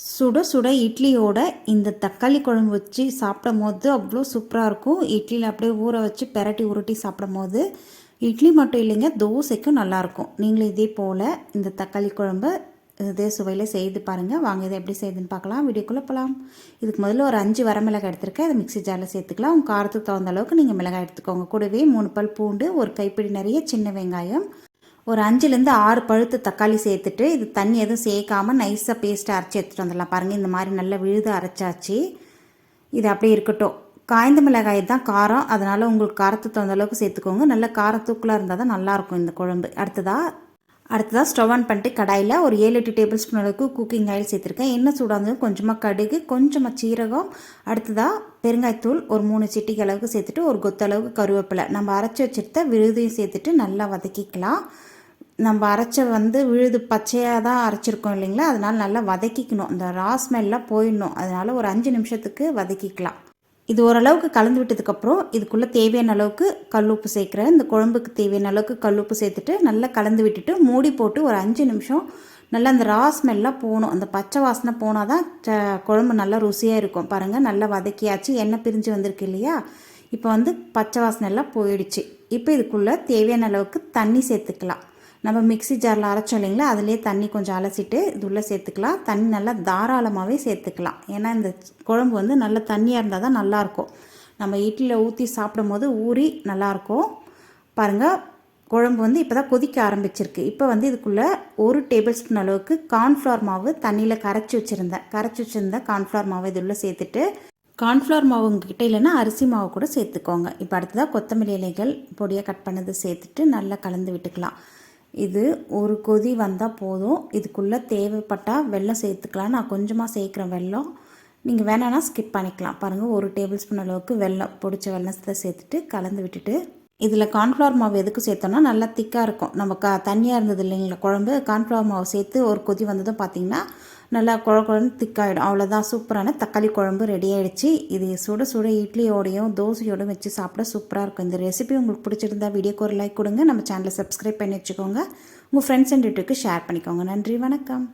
சுட சுட இட்லியோட இந்த தக்காளி குழம்பு வச்சு சாப்பிடும் போது அவ்வளோ சூப்பராக இருக்கும். இட்லியில் அப்படியே ஊற வச்சு பெரட்டி உருட்டி சாப்பிடும் போது இட்லி மட்டும் இல்லைங்க தோசைக்கும் நல்லாயிருக்கும் நீங்களும் இதே போல் இந்த தக்காளி குழம்பு இதே சுவையில் செய்து பாருங்கள் வாங்க இதை எப்படி செய்யுதுன்னு பார்க்கலாம். வீடியோக்குள்ளே போகலாம் இதுக்கு முதல்ல ஒரு அஞ்சு வரமிளகாய் எடுத்திருக்கேன். அதை மிக்ஸி ஜாரில் சேர்த்துக்கலாம். உங்கள் காரத்துக்கு தகுந்த அளவுக்கு நீங்கள் மிளகாய் எடுத்துக்கோங்க. கூடவே மூணு பல் பூண்டு ஒரு கைப்பிடி நிறைய சின்ன வெங்காயம் ஒரு அஞ்சுலேருந்து ஆறு பழுத்து தக்காளி சேர்த்துட்டு இது தண்ணி எதுவும் சேர்க்காமல் நைஸாக பேஸ்ட்டை அரைச்சி எடுத்துகிட்டு வந்துடலாம். பாருங்கள் இந்த மாதிரி நல்லா விழுது அரைச்சாச்சு. இது அப்படியே இருக்கட்டும். காய்ந்த மிளகாய் தான் காரம். அதனால் உங்களுக்கு காரத்துக்கு தகுந்த அளவுக்கு சேர்த்துக்கோங்க. நல்ல காரத்தூக்கலாக இருந்தால் தான் நல்லாயிருக்கும் இந்த குழம்பு. அடுத்ததாக அடுத்ததாக ஸ்டவ் ஆன் பண்ணிட்டு கடாயில் ஒரு ஏழு எட்டு டேபிள் ஸ்பூன் அளவுக்கு குக்கிங் ஆயில் சேர்த்துருக்கேன். எண்ணெய் சூடாக கொஞ்சமாக கடுகு கொஞ்சமாக சீரகம். அடுத்ததாக பெருங்காயத்தூள் ஒரு மூணு சிட்டிக்கு அளவுக்கு சேர்த்துட்டு ஒரு கொத்த அளவுக்கு கருவேப்பிலை. நம்ம அரைச்சி வச்சுருத்த விழுதையும் சேர்த்துட்டு நல்லா வதக்கிக்கலாம். நம்ம அரைச்ச வந்து விழுது பச்சையாக தான் அரைச்சிருக்கோம் இல்லைங்களா? அதனால் நல்லா வதக்கிக்கணும். இந்த ரா ஸ்மெல்லாம் போயிடணும். அதனால் ஒரு அஞ்சு நிமிஷத்துக்கு வதக்கிக்கலாம். இது ஓரளவுக்கு கலந்து விட்டதுக்கப்புறம் இதுக்குள்ளே தேவையான அளவுக்கு கல்லுப்பு சேர்க்குறேன். இந்த குழம்புக்கு தேவையான அளவுக்கு கல்லுப்பு சேர்த்துட்டு நல்லா கலந்து விட்டுட்டு மூடி போட்டு ஒரு அஞ்சு நிமிஷம் நல்லா அந்த ரா ஸ்மெல்லாம் போகணும். அந்த பச்சை வாசனை போனால் தான் குழம்பு நல்லா ருசியாக இருக்கும். பாருங்கள் நல்லா வதக்கியாச்சு. எண்ணெய் பிரிஞ்சு வந்திருக்கு இல்லையா? இப்போ வந்து பச்சை வாசனை எல்லாம் போயிடுச்சு. இப்போ இதுக்குள்ளே தேவையான அளவுக்கு தண்ணி சேர்த்துக்கலாம். நம்ம மிக்சி ஜாரில் அரைச்சோம் இல்லைங்களா? அதிலே தண்ணி கொஞ்சம் அலசிட்டு இது உள்ளே சேர்த்துக்கலாம். தண்ணி நல்லா தாராளமாகவே சேர்த்துக்கலாம். ஏன்னா இந்த குழம்பு வந்து நல்ல தண்ணியாக இருந்தால் தான் நல்லாயிருக்கும் நம்ம இட்லியில் ஊற்றி சாப்பிடும் போது ஊறி நல்லாயிருக்கும் பாருங்கள் குழம்பு வந்து இப்போ தான் கொதிக்க ஆரம்பிச்சிருக்கு. இப்போ வந்து இதுக்குள்ளே ஒரு டேபிள் ஸ்பூன் அளவுக்கு கார்ன்ஃப்ளவர் மாவு தண்ணியில் கரைச்சி வச்சுருந்தேன். கரைச்சி வச்சுருந்தேன் கார்ன்ஃப்ளவர் மாவு இது உள்ளே சேர்த்துட்டு கார்ன்ஃப்ளவர் மாவு உங்ககிட்ட இல்லைன்னா அரிசி மாவு கூட சேர்த்துக்கோங்க. இப்போ அடுத்ததாக கொத்தமல்லி இலைகள் பொடியாக கட் பண்ணது சேர்த்துட்டு நல்லா கலந்து விட்டுக்கலாம். இது ஒரு கொதி வந்தால் போதும். இதுக்குள்ளே தேவைப்பட்டால் வெள்ளம் சேர்த்துக்கலாம். நான் கொஞ்சமாக சேர்க்குறேன் வெள்ளம் நீங்கள் வேணான்னா ஸ்கிப் பண்ணிக்கலாம். பாருங்கள் ஒரு டேபிள் ஸ்பூன் அளவுக்கு வெள்ளம் பிடிச்ச வெள்ளத்தை சேர்த்துட்டு கலந்து விட்டுட்டு இதில் கார்ன்ஃப்ளவர் மாவு எதுக்கு சேர்த்தோன்னா நல்லா திக்காக இருக்கும். நம்ம க தண்ணியாக இருந்தது இல்லைங்களா குழம்பு கார்ன்ஃப்ளவர் மாவு சேர்த்து ஒரு கொதி வந்ததும் பார்த்திங்கன்னா நல்லா குழ குழம்பு திக்காகிடும் அவ்வளோதான் சூப்பரான தக்காளி குழம்பு ரெடி ஆகிடுச்சு இது சுட சுட இட்லியோடையும் தோசையோடும் வச்சு சாப்பிட சூப்பராக இருக்கும். இந்த ரெசிபி உங்களுக்கு பிடிச்சிருந்தா வீடியோக்கு ஒரு லைக் கொடுங்க. நம்ம சேனலை சப்ஸ்கிரைப் பண்ணி வச்சுக்கோங்க. உங்கள் ஃப்ரெண்ட்ஸ் அண்ட் ரிலேட்டிவ்க்கு ஷேர் பண்ணிக்கோங்க. நன்றி வணக்கம்.